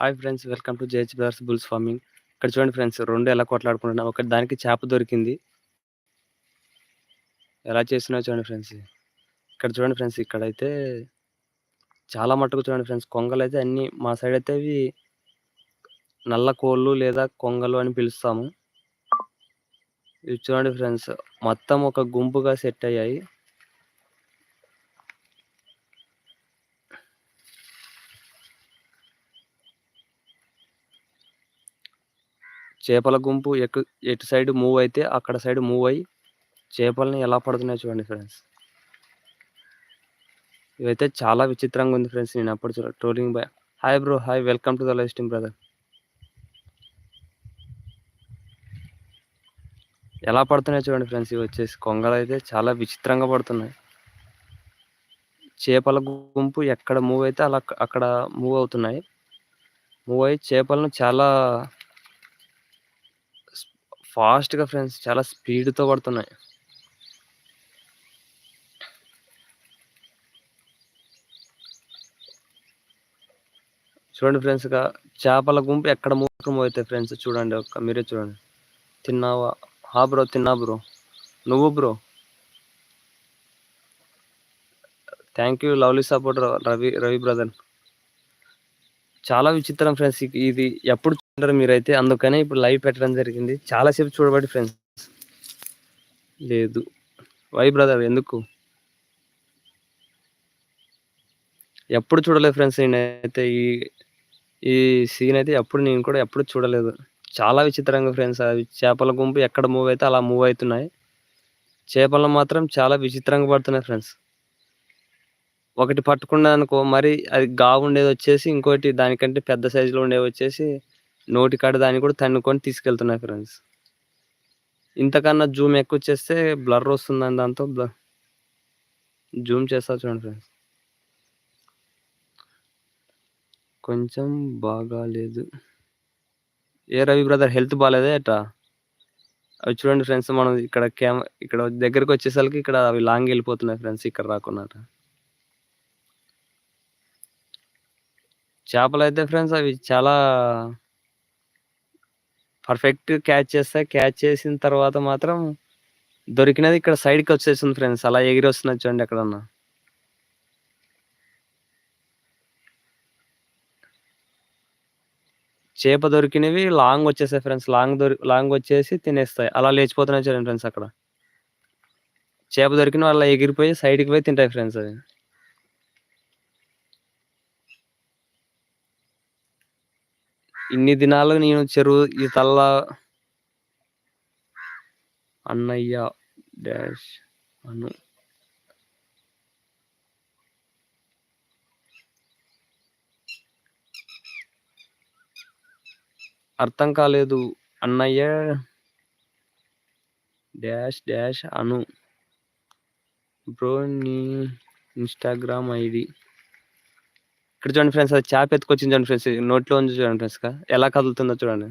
Hi friends welcome to JH brothers bulls farming. ఇక్కడ చూడండి friends రెండు ఎలా కొట్లాడుకుంటున్నాం. ఒకటి దానికి చేప దొరికింది. ఎలా చేసినా చూడండి ఫ్రెండ్స్. ఇక్కడ చూడండి ఫ్రెండ్స్ ఇక్కడైతే చాలా మట్టుకు చూడండి ఫ్రెండ్స్ కొంగలు అయితే అన్ని మా సైడ్ అయితే ఇవి నల్ల కోళ్ళు లేదా కొంగలు అని పిలుస్తాము. ఇవి చూడండి ఫ్రెండ్స్ మొత్తం ఒక గుంపుగా సెట్ అయ్యాయి. చేపల గుంపు ఎటు ఎటు సైడ్ మూవ్ అయితే అక్కడ సైడ్ మూవ్ అయ్యి చేపలని ఎలా పడుతున్నాయో చూడండి ఫ్రెండ్స్. ఇవైతే చాలా విచిత్రంగా ఉంది ఫ్రెండ్స్ నేను అప్పుడు చూడ trolling boy hi bro hi welcome to the live stream brother. ఎలా పడుతున్నాయి చూడండి ఫ్రెండ్స్ ఇవి వచ్చేసి కొంగలు అయితే చాలా విచిత్రంగా పడుతున్నాయి. చేపల గుంపు ఎక్కడ మూవ్ అయితే అలా అక్కడ మూవ్ అవుతున్నాయి. మూవ్ అయ్యి చేపలను చాలా ఫాస్ట్గా ఫ్రెండ్స్ చాలా స్పీడ్తో పడుతున్నాయి. చూడండి ఫ్రెండ్స్ చేపల గుంపు ఎక్కడ మూకం అవుతాయి ఫ్రెండ్స్ చూడండి ఒక్క మీరే చూడండి. తిన్నావా? హా బ్రో తిన్నా బ్రో. నువ్వు bro? Thank you lovely support Ravi Ravi brother. చాలా విచిత్రం ఫ్రెండ్స్ ఇది ఎప్పుడు మీరు మీరైతే అందుకనే ఇప్పుడు లైవ్ పెట్టడం జరిగింది. చాలాసేపు చూడబడి ఫ్రెండ్స్. లేదు. వై బ్రదర్ ఎందుకు? ఎప్పుడు చూడలేదు ఫ్రెండ్స్ నేనైతే ఈ ఈ సీన్ అయితే ఎప్పుడు నేను కూడా ఎప్పుడు చూడలేదు. చాలా విచిత్రంగా ఫ్రెండ్స్ అవి చేపల గుంపు ఎక్కడ మూవ్ అయితే అలా మూవ్ అవుతున్నాయి. చేపలు మాత్రం చాలా విచిత్రంగా పడుతున్నాయి ఫ్రెండ్స్. ఒకటి పట్టుకున్నది అనుకో మరి అది గావు ఉండేది వచ్చేసి ఇంకోటి దానికంటే పెద్ద సైజులో ఉండేవి వచ్చేసి నోటి కాడ దాన్ని కూడా తన్నుకొని తీసుకెళ్తున్నాయి ఫ్రెండ్స్. ఇంతకన్నా జూమ్ ఎక్కువ చేస్తే బ్లర్ వస్తుందని దాంతో బ్లర్ జూమ్ చేస్తా చూడండి ఫ్రెండ్స్. కొంచెం బాగాలేదు. ఏ రవి బ్రదర్ హెల్త్ బాగాలేదే ఎట్లా అవి చూడండి ఫ్రెండ్స్ మనం ఇక్కడ కెమె ఇక్కడ దగ్గరికి వచ్చేసరికి ఇక్కడ అవి లాంగ్ వెళ్ళిపోతున్నాయి ఫ్రెండ్స్ ఇక్కడ రాకుండా చేపలు అయితే ఫ్రెండ్స్ అవి చాలా పర్ఫెక్ట్ క్యాచ్ చేస్తా. క్యాచ్ చేసిన తర్వాత మాత్రం దొరికినది ఇక్కడ సైడ్కి వచ్చేసింది ఫ్రెండ్స్ అలా ఎగిరి వస్తున్నది చూడండి ఎక్కడన్నా. చేప దొరికినవి లాంగ్ వచ్చేసాయి ఫ్రెండ్స్ లాంగ్ దొరి లాంగ్ వచ్చేసి తినేస్తాయి. అలా లేచిపోతున్నాయి చూడండి ఫ్రెండ్స్ అక్కడ. చేప దొరికిన వాళ్ళ ఎగిరిపోయి సైడ్కి పోయి తింటాయి ఫ్రెండ్స్ అది ఇన్ని దినాలు నేను చెరువు ఈ తల్ల అన్నయ్య డాష్ అను. అర్థం కాలేదు. అన్నయ్య డాష్ డాష్ అను. బ్రో నీ ఇన్స్టాగ్రామ్ ఐడి ఇక్కడ చూడండి ఫ్రెండ్స్ అది చేప ఎత్తుకొచ్చింది చూడండి ఫ్రెండ్స్ నోట్లో ఉంది చూడండి ఫ్రెండ్స్ ఎలా కదులుతుందో చూడండి.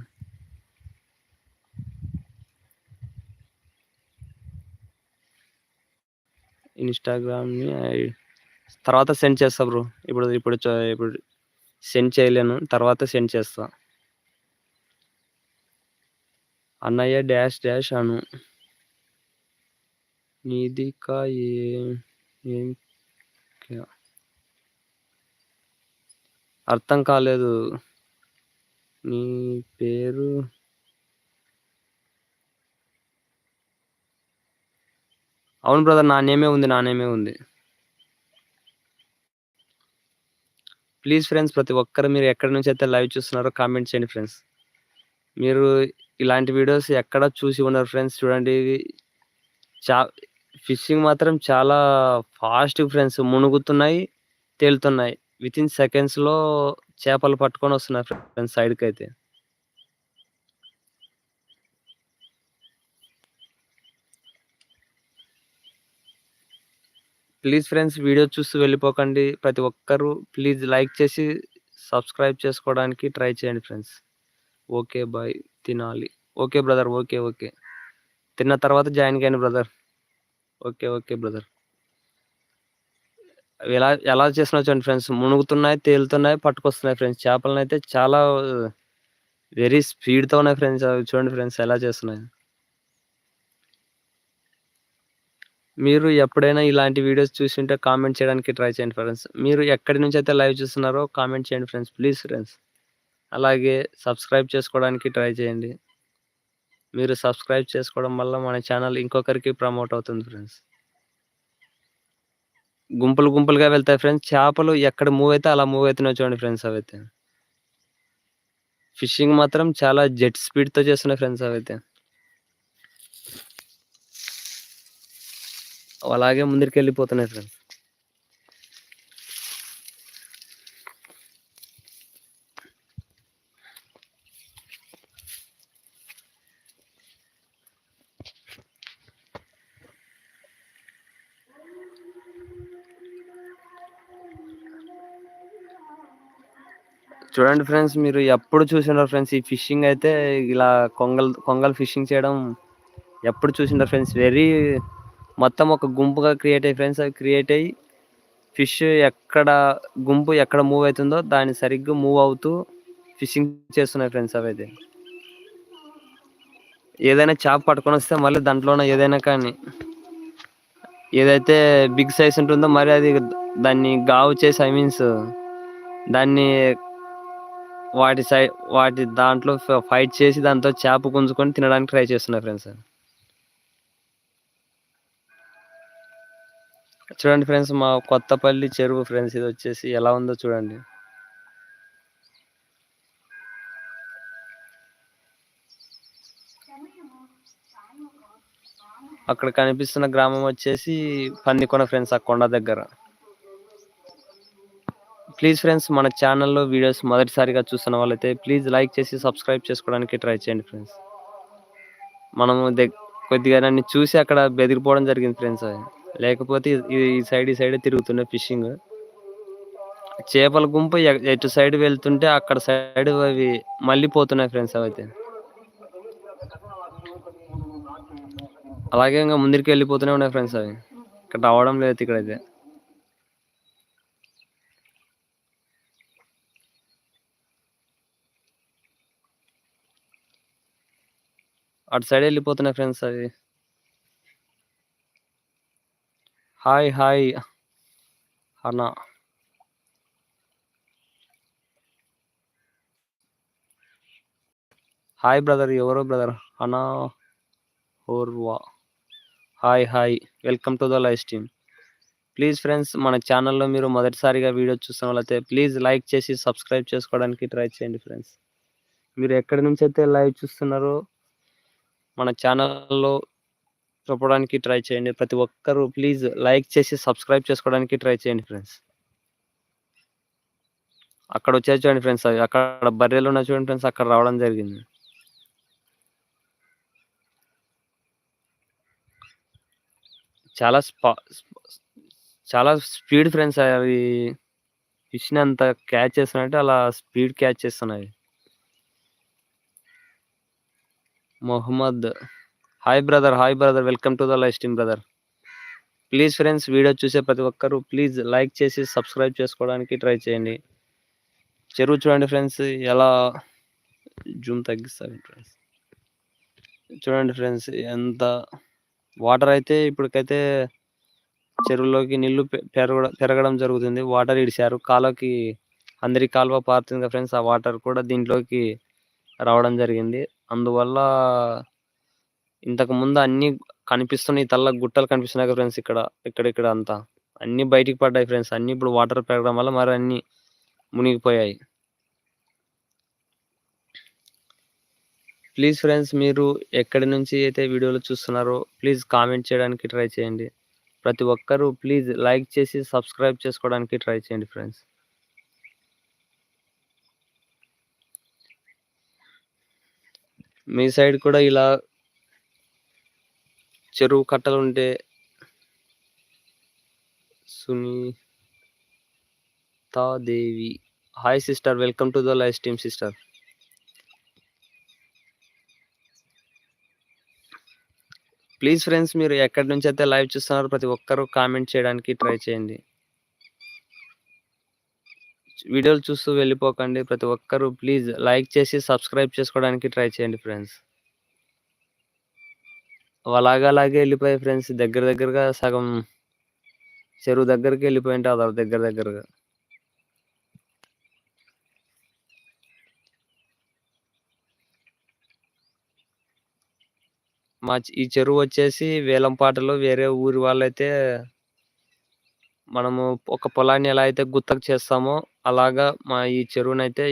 ఇన్స్టాగ్రామ్ని తర్వాత సెండ్ చేస్తా బ్రో ఇప్పుడు ఇప్పుడు ఇప్పుడు సెండ్ చేయలేను తర్వాత సెండ్ చేస్తా. అన్నయ్య డాష్ డాష్ అను. నీదికా ఏం అర్థం కాలేదు. నీ పేరు? అవును బ్రదర్ నా నేమే ఉంది నా నేమే ఉంది. ప్లీజ్ ఫ్రెండ్స్ ప్రతి ఒక్కరు మీరు ఎక్కడి నుంచి అయితే లైవ్ చూస్తున్నారో కామెంట్ చేయండి ఫ్రెండ్స్. మీరు ఇలాంటి వీడియోస్ ఎక్కడ చూసి ఉన్నారు ఫ్రెండ్స్ చూడండి. చా ఫిషింగ్ మాత్రం చాలా ఫాస్ట్ ఫ్రెండ్స్. మునుగుతున్నాయి తేలుతున్నాయి. విత్ ఇన్ సెకండ్స్లో చేపలు పట్టుకొని వస్తున్నారు ఫ్రెండ్స్ సైడ్కి అయితే ప్లీజ్ ఫ్రెండ్స్ వీడియో చూస్తూ వెళ్ళిపోకండి. ప్రతి ఒక్కరూ ప్లీజ్ లైక్ చేసి సబ్స్క్రైబ్ చేసుకోవడానికి ట్రై చేయండి ఫ్రెండ్స్. ఓకే బాయ్ తినాలి. Okay brother. Okay okay. తిన్న తర్వాత జాయిన్ కాయండి బ్రదర్. Okay okay brother. ఎలా ఎలా చేసినా చూడండి ఫ్రెండ్స్? మునుగుతున్నాయి తేలుతున్నాయి పట్టుకొస్తున్నాయి ఫ్రెండ్స్. చేపలను అయితే చాలా వెరీ స్పీడ్తో ఉన్నాయి ఫ్రెండ్స్. అవి చూడండి ఫ్రెండ్స్ ఎలా చేస్తున్నాయి. మీరు ఎప్పుడైనా ఇలాంటి వీడియోస్ చూసింటే కామెంట్ చేయడానికి ట్రై చేయండి ఫ్రెండ్స్. మీరు ఎక్కడి నుంచి అయితే లైవ్ చూస్తున్నారో కామెంట్ చేయండి ఫ్రెండ్స్ ప్లీజ్ ఫ్రెండ్స్. అలాగే సబ్స్క్రైబ్ చేసుకోవడానికి ట్రై చేయండి. మీరు సబ్స్క్రైబ్ చేసుకోవడం వల్ల మన ఛానల్ ఇంకొకరికి ప్రమోట్ అవుతుంది ఫ్రెండ్స్. గుంపులు గుంపులుగా వెళ్తాయి ఫ్రెండ్స్ చేపలు ఎక్కడ మూవ్ అయితే అలా మూవ్ అవుతున్నాయి చూడండి ఫ్రెండ్స్ అవైతే. ఫిషింగ్ మాత్రం చాలా జెట్ స్పీడ్తో చేస్తున్నాయి ఫ్రెండ్స్ అవైతే. అలాగే ముందరికి వెళ్ళిపోతున్నాయి ఫ్రెండ్స్ చూడండి ఫ్రెండ్స్ మీరు ఎప్పుడు చూసిండారు ఫ్రెండ్స్ ఈ ఫిషింగ్ అయితే? ఇలా కొంగల్ కొంగల్ ఫిషింగ్ చేయడం ఎప్పుడు చూసినారు ఫ్రెండ్స్? వెరీ మొత్తం ఒక గుంపుగా క్రియేట్ అయ్యి ఫ్రెండ్స్ అవి క్రియేట్ అయ్యి ఫిష్ ఎక్కడ గుంపు ఎక్కడ మూవ్ అవుతుందో దాన్ని సరిగ్గా మూవ్ అవుతూ ఫిషింగ్ చేస్తున్నాయి ఫ్రెండ్స్ అవి అయితే. ఏదైనా చేప పట్టుకొని వస్తే మళ్ళీ దాంట్లోనే ఏదైనా కానీ ఏదైతే బిగ్ సైజ్ ఉంటుందో మరి అది దాన్ని గావు చేసి ఐ మీన్స్ దాన్ని వాటి సై వాటి దాంట్లో ఫైట్ చేసి దాంతో చేప గుంజుకొని తినడానికి ట్రై చేస్తున్నారు ఫ్రెండ్స్ చూడండి ఫ్రెండ్స్ మా కొత్తపల్లి చెరువు ఫ్రెండ్స్ ఇది వచ్చేసి ఎలా ఉందో చూడండి. అక్కడ కనిపిస్తున్న గ్రామం వచ్చేసి పందికొన ఫ్రెండ్స్ ఆ కొండ దగ్గర. ప్లీజ్ ఫ్రెండ్స్ మన ఛానల్లో వీడియోస్ మొదటిసారిగా చూస్తున్న వాళ్ళైతే ప్లీజ్ లైక్ చేసి సబ్స్క్రైబ్ చేసుకోవడానికి ట్రై చేయండి ఫ్రెండ్స్ మనము కొద్దిగా నన్ను చూసి అక్కడ బెదిరిపోవడం జరిగింది ఫ్రెండ్స్ లేకపోతే ఈ సైడ్ ఈ సైడ్ తిరుగుతున్నాయి ఫిషింగ్ చేపల గుంపు ఎటు సైడ్ వెళ్తుంటే అక్కడ సైడ్ అవి మళ్ళీ పోతున్నాయి ఫ్రెండ్స్ అవైతే. అలాగే ఇంకా ముందరికి వెళ్ళిపోతూనే ఉన్నాయి ఫ్రెండ్స్ అవి. ఇక్కడ రావడం లేదు ఇక్కడైతే. అటు సైడ్ వెళ్ళిపోతున్నాయి ఫ్రెండ్స్ అవి. హాయ్ హాయ్ అన్నా. హాయ్ బ్రదర్ ఎవరో బ్రదర్ అనా ఓర్వా. Hi hi welcome to the live stream please friends మన ఛానల్లో మీరు మొదటిసారిగా వీడియో చూసిన వాళ్ళైతే ప్లీజ్ లైక్ చేసి సబ్స్క్రైబ్ చేసుకోవడానికి ట్రై చేయండి ఫ్రెండ్స్ మీరు ఎక్కడి నుంచి అయితే లైవ్ చూస్తున్నారో మన ఛానల్లో చూపడానికి ట్రై చేయండి. ప్రతి ఒక్కరూ ప్లీజ్ లైక్ చేసి సబ్స్క్రైబ్ చేసుకోవడానికి ట్రై చేయండి ఫ్రెండ్స్. అక్కడ వచ్చేది చూడండి ఫ్రెండ్స్. అవి అక్కడ బర్రెలు ఉన్న చూడండి ఫ్రెండ్స్. అక్కడ రావడం జరిగింది. చాలా స్పా చాలా స్పీడ్ ఫ్రెండ్స్ అవి. ఫిష్ని అంత క్యాచ్ చేస్తున్నాయంటే అలా స్పీడ్ క్యాచ్ చేస్తున్నాయి. Mohammed. Hi brother hi brother welcome to the live stream brother please friends video చూసే ప్రతి ఒక్కరూ ప్లీజ్ లైక్ చేసి సబ్స్క్రైబ్ చేసుకోవడానికి ట్రై చేయండి. చెరువు చూడండి ఫ్రెండ్స్ ఎలా జూమ్ తగ్గిస్తారు ఫ్రెండ్స్ చూడండి ఫ్రెండ్స్ ఎంత వాటర్ అయితే ఇప్పటికైతే చెరువులోకి నీళ్ళు పెరగడం పెరగడం జరుగుతుంది. వాటర్ ఇడిచారు కాలువకి అందరి కాలువ పారుతుంది కదా ఫ్రెండ్స్ ఆ వాటర్ కూడా దీంట్లోకి రావడం జరిగింది. అందువల్ల ఇంతకు ముందు అన్ని కనిపిస్తున్నాయి తల్ల గుట్టలు కనిపిస్తున్నాయి కదా ఫ్రెండ్స్ ఇక్కడ ఇక్కడ ఇక్కడ అంతా. అన్ని బయటికి పడ్డాయి ఫ్రెండ్స్ అన్ని ఇప్పుడు వాటర్ పెరగడం వల్ల మరి అన్ని మునిగిపోయాయి. ప్లీజ్ ఫ్రెండ్స్ మీరు ఎక్కడి నుంచి అయితే వీడియోలు చూస్తున్నారో ప్లీజ్ కామెంట్ చేయడానికి ట్రై చేయండి. ప్రతి ఒక్కరూ ప్లీజ్ లైక్ చేసి సబ్స్క్రైబ్ చేసుకోవడానికి ట్రై చేయండి ఫ్రెండ్స్ మీ సైడ్ కూడా ఇలా చెరువు కట్టలు ఉంటే Sunitha Devi hi sister welcome to the live stream sister please friends మీరు ఎక్కడి నుంచి అయితే లైవ్ చూస్తున్నారో ప్రతి ఒక్కరూ కామెంట్ చేయడానికి ట్రై చేయండి. వీడియోలు చూస్తూ వెళ్ళిపోకండి. ప్రతి ఒక్కరు ప్లీజ్ లైక్ చేసి, సబ్స్క్రైబ్ చేసుకోవడానికి ట్రై చేయండి ఫ్రెండ్స్. అలాగే అలాగే వెళ్ళిపోయాయి ఫ్రెండ్స్. దగ్గర దగ్గరగా సగం చెరువు దగ్గరికి వెళ్ళిపోయింటే అదర్ దగ్గర దగ్గరగా. మా ఈ చెరువు వచ్చేసి వేలంపాటలో వేరే ఊరి వాళ్ళైతే మనము ఒక పొలాన్ని ఎలా అయితే గుత్తకు చేస్తామో అలాగా మా ఈ చెరువునైతే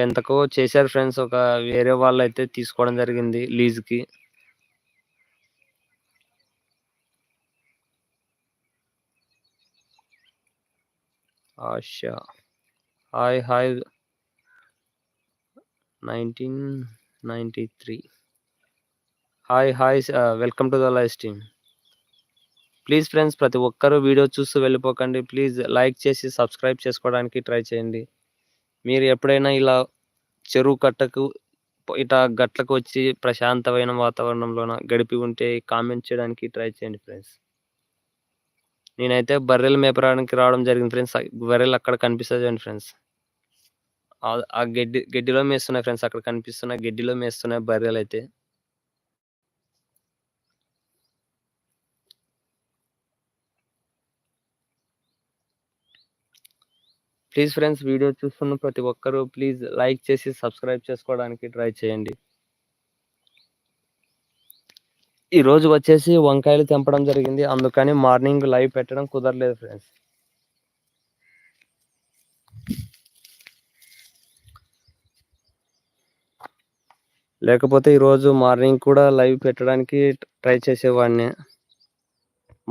ఎంతకో చేశారు ఫ్రెండ్స్. ఒక వేరే వాళ్ళు అయితే తీసుకోవడం జరిగింది లీజ్‌కి. Asha. Hi hi. 1993 hi hi welcome to the live stream. Please friends ప్రతి ఒక్కరూ వీడియో చూస్తూ వెళ్ళిపోకండి. ప్లీజ్ లైక్ చేసి, సబ్స్క్రైబ్ చేసుకోవడానికి ట్రై చేయండి. మీరు ఎప్పుడైనా ఇలా చెరువు కట్టకు ఇట్లా గట్లకు వచ్చి ప్రశాంతమైన వాతావరణంలోన గడిపి ఉంటే కామెంట్ చేయడానికి ట్రై చేయండి ఫ్రెండ్స్. నేనైతే బర్రెలు మేపడానికి రావడం జరిగింది ఫ్రెండ్స్. బర్రెలు అక్కడ కనిపిస్తుంది చూడండి ఫ్రెండ్స్. ఆ గడ్డి గడ్డిలో మేస్తున్నాయి ఫ్రెండ్స్. అక్కడ కనిపిస్తున్న గడ్డిలో మేస్తున్నాయి బర్రెలు అయితే ప్లీజ్ ఫ్రెండ్స్ వీడియో చూస్తున్న ప్రతి ఒక్కరు ప్లీజ్ లైక్ చేసి, సబ్స్క్రైబ్ చేసుకోవడానికి ట్రై చేయండి. ఈరోజు వచ్చేసి వంకాయలు తెంపడం జరిగింది. అందుకని మార్నింగ్ లైవ్ పెట్టడం కుదరలేదు ఫ్రెండ్స్. లేకపోతే ఈరోజు మార్నింగ్ కూడా లైవ్ పెట్టడానికి ట్రై చేసేవాడిని.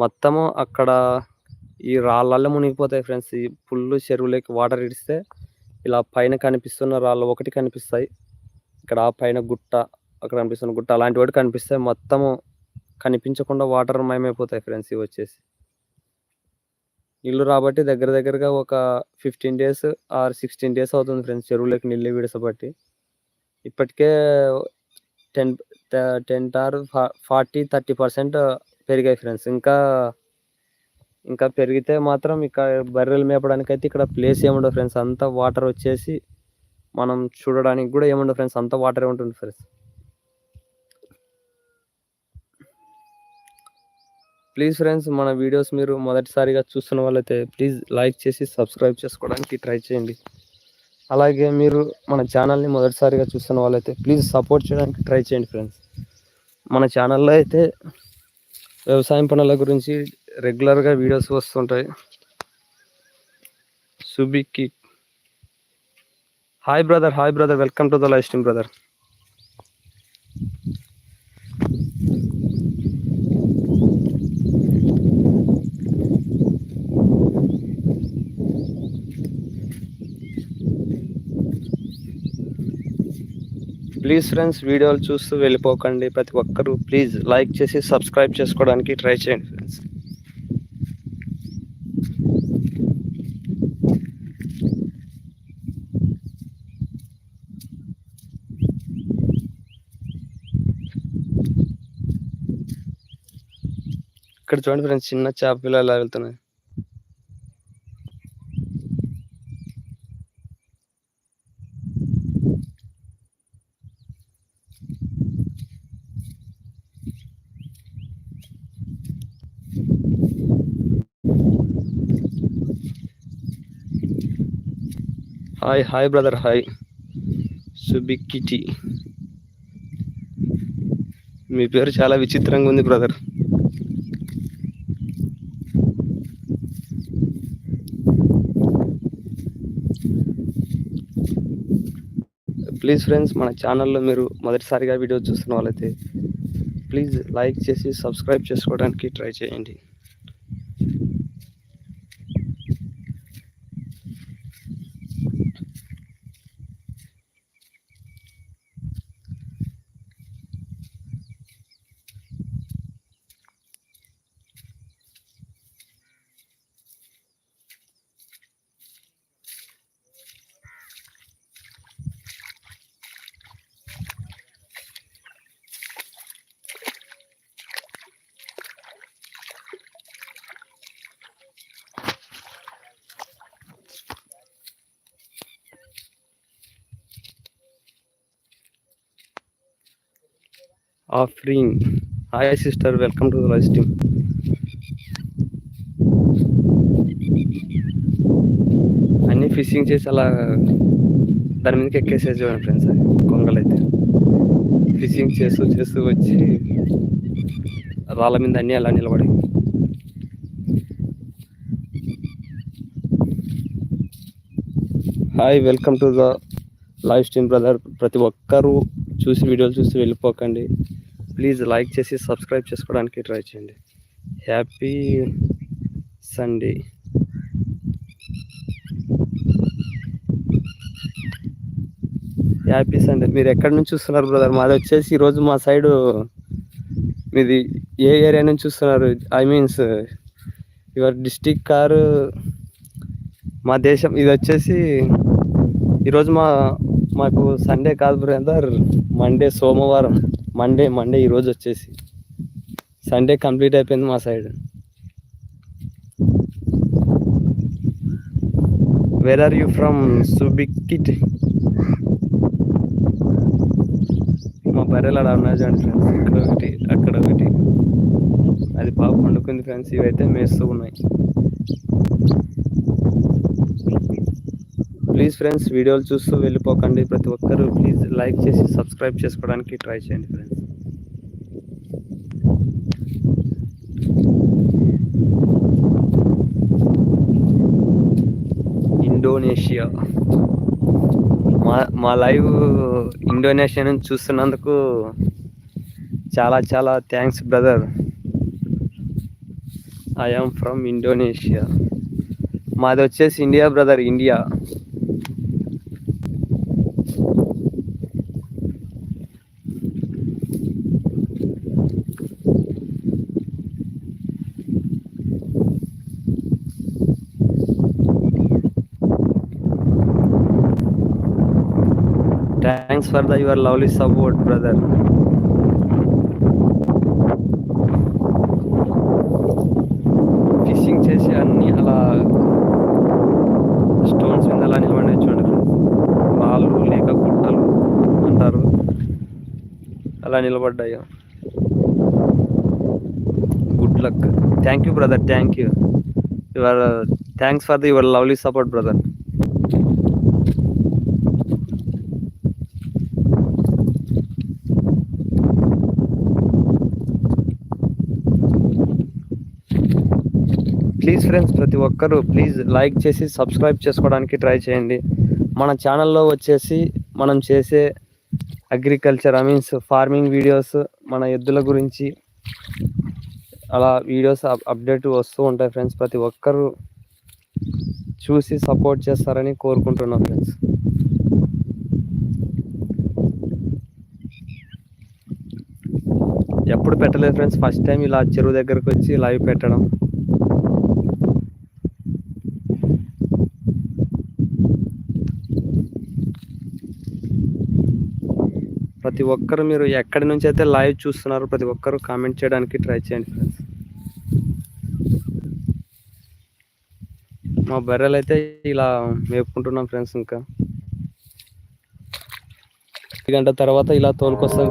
మొత్తము అక్కడ ఈ రాళ్ళల్లో మునిగిపోతాయి ఫ్రెండ్స్. ఈ ఫుల్లు చెరువులోకి వాటర్ ఇడిస్తే ఇలా పైన కనిపిస్తున్న రాళ్ళు ఒకటి కనిపిస్తాయి. ఇక్కడ ఆ పైన గుట్ట, అక్కడ కనిపిస్తున్న గుట్ట అలాంటి వాటి కనిపిస్తే మొత్తము కనిపించకుండా వాటర్ మయమైపోతాయి ఫ్రెండ్స్ ఇవి వచ్చేసి నీళ్ళు రాబట్టి దగ్గర దగ్గరగా ఒక 15 డేస్ ఆర్ 16 డేస్ అవుతుంది ఫ్రెండ్స్ చెరువులోకి నీళ్ళు విడిసబట్టి. ఇప్పటికే టెన్ టెన్ ఆర్ ఫ 40, 30% పెరిగాయి ఫ్రెండ్స్. ఇంకా ఇంకా పెరిగితే మాత్రం ఇక్కడ బర్రెలు మేపడానికి అయితే ఇక్కడ ప్లేస్ ఏముండదు ఫ్రెండ్స్. అంతా వాటర్ వచ్చేసి మనం చూడడానికి కూడా ఏముండదు ఫ్రెండ్స్. అంతా వాటరే ఉంటుంది ఫ్రెండ్స్. ప్లీజ్ ఫ్రెండ్స్ మన వీడియోస్ మీరు మొదటిసారిగా చూస్తున్న వాళ్ళైతే ప్లీజ్ లైక్ చేసి, సబ్స్క్రైబ్ చేసుకోవడానికి ట్రై చేయండి. అలాగే మీరు మన ఛానల్‌ని మొదటిసారిగా చూస్తున్న వాళ్ళైతే ప్లీజ్ సపోర్ట్ చేయడానికి ట్రై చేయండి ఫ్రెండ్స్. మన ఛానల్‌లో అయితే వ్యవసాయం పనుల గురించి రెగ్యులర్‌గా వీడియోస్ వస్తుంటాయి. సుబికి hi brother. Hi brother. Welcome to the live stream brother. Please friends వీడియోలు చూస్తూ వెళ్ళిపోకండి. ప్రతి ఒక్కరూ ప్లీజ్ లైక్ చేసి, సబ్స్క్రైబ్ చేసుకోవడానికి ట్రై చేయండి ఫ్రెండ్స్. ఇక్కడ చూడండి ఫ్రెండ్స్ చిన్న చేప పిల్లలు వెళ్తున్నాయి. హాయ్. Hi brother. హాయ్. సుబిక్కిటి మీ పేరు చాలా విచిత్రంగా ఉంది బ్రదర్. ప్లీజ్ ఫ్రెండ్స్ మన ఛానల్‌లో మీరు మొదటిసారిగా వీడియో చూస్తున్న వాళ్ళైతే ప్లీజ్ లైక్ చేసి, సబ్స్క్రైబ్ చేసుకోవడానికి ట్రై చేయండి. Offering hi sister welcome to live stream. అన్ని ఫిషింగ్ చేసి అలా దాని మీదకి ఎక్కేసేది చూడండి ఫ్రెండ్స్ అది కొంగలైతే ఫిషింగ్ చేస్తూ చేస్తూ వచ్చి రాళ్ళ మీద అన్నీ అలా నిలబడి. Hi welcome to the live stream brother. ప్రతి ఒక్కరూ చూసి వీడియోలు చూసి వెళ్ళిపోకండి. ప్లీజ్ లైక్ చేసి సబ్స్క్రైబ్ చేసుకోవడానికి ట్రై చేయండి. Happy Sunday. Happy Sunday. మీరు ఎక్కడి నుంచి చూస్తున్నారు బ్రదర్? మాది వచ్చేసి ఈరోజు మా సైడు మీది ఏ ఏరియా నుంచి చూస్తున్నారు? ఐ మీన్స్ యువర్ డిస్టిక్ కారు మా దేశం. ఇది వచ్చేసి ఈరోజు మా మాకు సండే కాదు బ్రదర్. మండే సోమవారం. మండే మండే ఈరోజు వచ్చేసి. సండే కంప్లీట్ అయిపోయింది మా side where are you from సుబిక్కిట్ మా బర్రెలు అలా ఉన్నాయి చూడండి ఫ్రెండ్స్ ఇక్కడ ఒకటి అక్కడ ఒకటి. అది బాగా పండుకుంది ఫ్రెండ్స్ ఇవైతే మేస్తూ ఉన్నాయి. ప్లీజ్ ఫ్రెండ్స్ వీడియోలు చూస్తూ వెళ్ళిపోకండి. ప్రతి ఒక్కరు ప్లీజ్ లైక్ చేసి సబ్స్క్రైబ్ చేసుకోవడానికి ట్రై చేయండి ఫ్రెండ్స్. ఇండోనేషియా. మా మా లైవ్ ఇండోనేషియా నుంచి చూస్తున్నందుకు చాలా చాలా thanks brother. I'm from Indonesia. మాది వచ్చేసి India brother India. Thanks for the your lovely support brother fishing చేసి అన్ని అలా స్టోన్స్ మీద అలా నిలబడి చూడండి రాళ్ళు లేక గుట్టలు అంటారు. అలా నిలబడ్డాయి. Good luck thank you brother thank you your thanks for the your lovely support brother please friends ప్రతి ఒక్కరూ ప్లీజ్ లైక్ చేసి సబ్స్క్రైబ్ చేసుకోవడానికి ట్రై చేయండి. మన ఛానల్లో వచ్చేసి మనం చేసే agriculture I means farming videos మన ఎద్దుల గురించి అలా వీడియోస్ అప్డేట్ వస్తూ ఉంటాయి ఫ్రెండ్స్ ప్రతి ఒక్కరూ చూసి సపోర్ట్ చేస్తారని కోరుకుంటున్నాం ఫ్రెండ్స్ ఎప్పుడు పెట్టలేదు ఫ్రెండ్స్ ఫస్ట్ టైం ఇలా చెరువు దగ్గరకు వచ్చి లైవ్ పెట్టడం. ప్రతి ఒక్కరు మీరు ఎక్కడి నుంచి అయితే లైవ్ చూస్తున్నారో ప్రతి ఒక్కరు కామెంట్ చేయడానికి ట్రై చేయండి ఫ్రెండ్స్ మా బర్రెలు అయితే ఇలా మేపుకుంటున్నాం ఫ్రెండ్స్ ఇంకా. గంట తర్వాత ఇలా తోలుకొస్తాం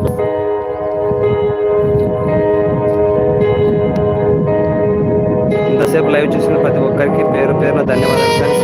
ఇంతసేపు లైవ్ చూసిన ప్రతి ఒక్కరికి పేరు పేరున ధన్యవాదాలు ఫ్రెండ్స్